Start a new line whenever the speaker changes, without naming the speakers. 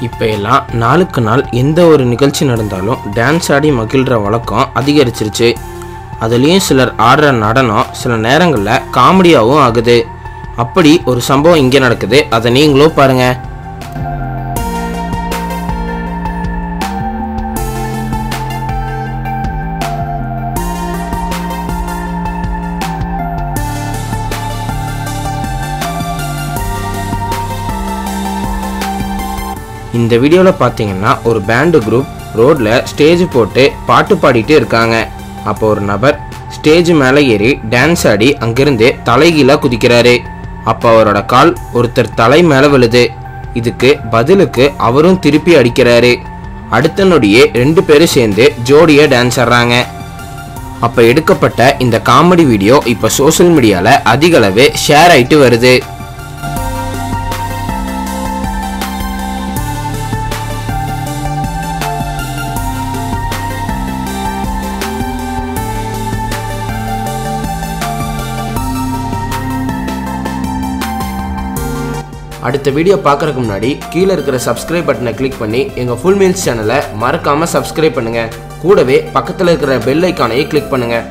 இப்போ எல்லாம் நாளுக்கு நாள் எந்த ஒரு நிகழ்ச்சி நடந்தாலும் டான்ஸ் ஆடி மகிழ்கிற வழக்கம் அதிகரிச்சிருச்சு. அதுலேயும் சிலர் ஆடுற நடனம் சில நேரங்களில் காமெடியாகவும் ஆகுது. அப்படி ஒரு சம்பவம் இங்கே நடக்குது. அதை நீங்களும் பாருங்க. இந்த வீடியோவில் பார்த்தீங்கன்னா ஒரு பேண்டு குரூப் ரோட்டில் ஸ்டேஜ் போட்டு பாட்டு பாடிட்டு இருக்காங்க. அப்போ ஒரு நபர் ஸ்டேஜ் மேலே ஏறி டான்ஸ் ஆடி அங்கிருந்து தலைகீழாக குதிக்கிறாரு. அப்போ அவரோட கால் ஒருத்தர் தலை மேலே விழுது. இதுக்கு பதிலுக்கு அவரும் திருப்பி அடிக்கிறாரு. அடுத்த நொடியே ரெண்டு பேரும் சேர்ந்து ஜோடியாக டான்ஸ் ஆடுறாங்க. அப்போ எடுக்கப்பட்ட இந்த காமெடி வீடியோ இப்போ சோஷியல் மீடியாவில் அதிகளவு ஷேர் ஆகிட்டு வருது. அடுத்த வீடியோ பார்க்கறதுக்கு முன்னாடி கீழே இருக்கிற சப்ஸ்கிரைப் பட்டனை கிளிக் பண்ணி எங்கள் ஃபுல் மீல்ஸ் சேனலை மறக்காமல் சப்ஸ்கிரைப் பண்ணுங்கள் கூடவே பக்கத்தில் இருக்கிற பெல் ஐக்கானையே கிளிக் பண்ணுங்கள்